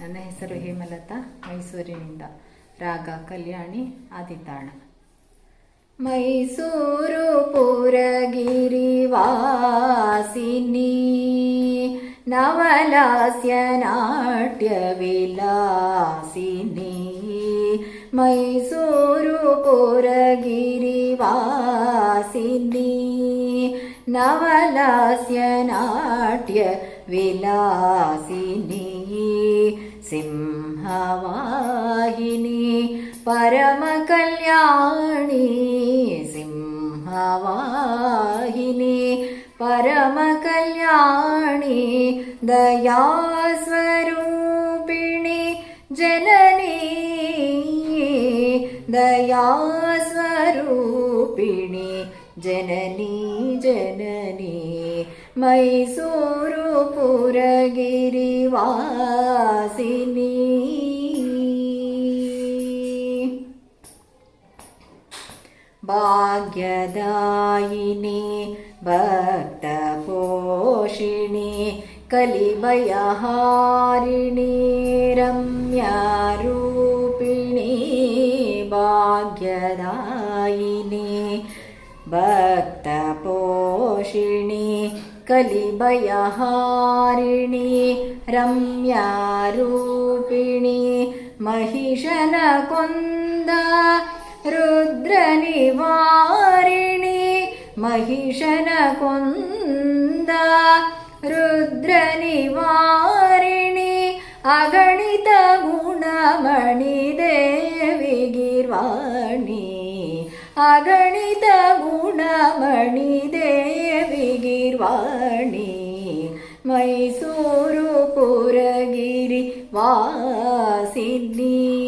ನನ್ನ ಹೆಸರು ಹೇಮಲತಾ, ಮೈಸೂರಿನಿಂದ. ರಾಗ, ಕಲ್ಯಾಣಿ, ಆದಿತಾಣ. ಮೈಸೂರು ಪುರಗಿರಿ ವಾಸಿನಿ ನವಲಾಸ್ಯ ನಾಟ್ಯ ವಿಲಾಸಿನಿ ಮೈಸೂರು ಪುರಗಿರಿ ವಾಸಿನಿ ನವಲಾಸ್ಯ ನಾಟ್ಯ ವಿಲಾಸಿನಿ सिंहवाहिनी परमकल्याणी सिंहवाहिनी परमकल्याणी दयास्वरूपिणि जननी दयास्वरूपिणि जननी जननी। ದಯಾ ಸ್ವರೂಪಿಣಿ ಜನನಿ ಜನನಿ ಮೈಸೂರು ಪುರಗಿರಿ ವಾಸಿನಿ ಭಾಗ್ಯದಾಯಿನಿ ಭಕ್ತಪೋಷಿಣಿ ಕಲಿಭಯಹಾರಿಣಿ ರಮ್ಯರೂಪಿಣಿ ಭಾಗ್ಯದಾಯಿನಿ ಭಕ್ತಪೋಷಿಣಿ कलिबयहारिणि रम्यारूपिणि महिषनकुन्द रुद्रनिवारिणि महिषनकुन्द रुद्रनिवारिणि अगणितगुणमणिदेवि गीर्वाणि ಅಗಣಿತ ಗುಣಮಣಿ ದೇವಿಗಿರ್ವಾಣಿ. ಮೈಸೂರು ಪುರಗಿರಿ ವಾಸಿನಿ.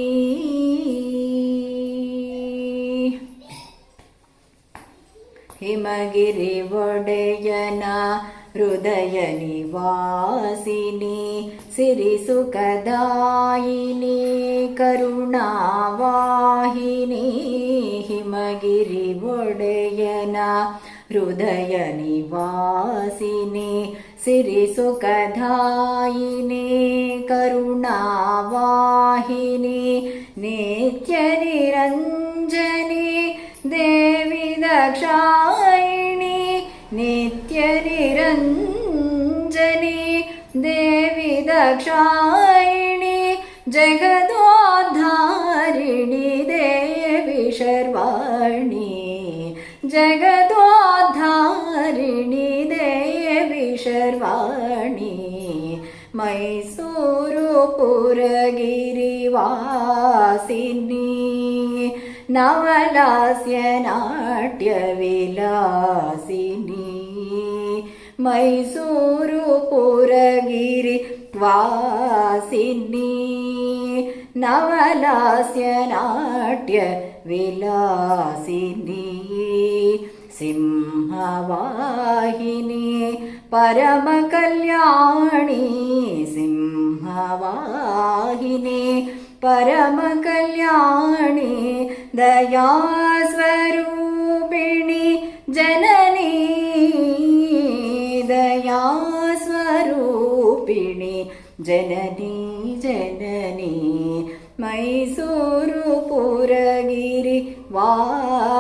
ಹಿಮಗಿರಿ ಒಡೆಯನ ಹೃದಯ ನಿವಾಸಿನಿ. ಸಿರಿ ಸುಖದಾಯಿನಿ ಕರುಣಾವಾಹಿನಿ. मगिरि वोडयना हृदयनि वासिनी श्रिरिसुखायिनी करुणावाहिनी देवि दक्षायिणि नित्यनिरञ्जने देवि दक्षायिणि जगदाधारिणी णि जगत्वाद्धारिणि देवीशर्वाणि मैसूरुपुरगिरिवासिनी। नवलास्य नाट्यविलासिनी मैसूरुपुरगिरि त्वासिनी നവലാസ്യനാട്യ വിലാസിനി സിംഹവാഹിനി പരമകല്യാണി സിംഹവാഹിനി പരമകല്യാണി ദയാസ്വരൂപിണി ജനനീ ദയാസ്വരൂപിണി ജനനീ ജന ಮೈಸೂರು ಪುರಗಿರಿ ವಾಸಿನಿ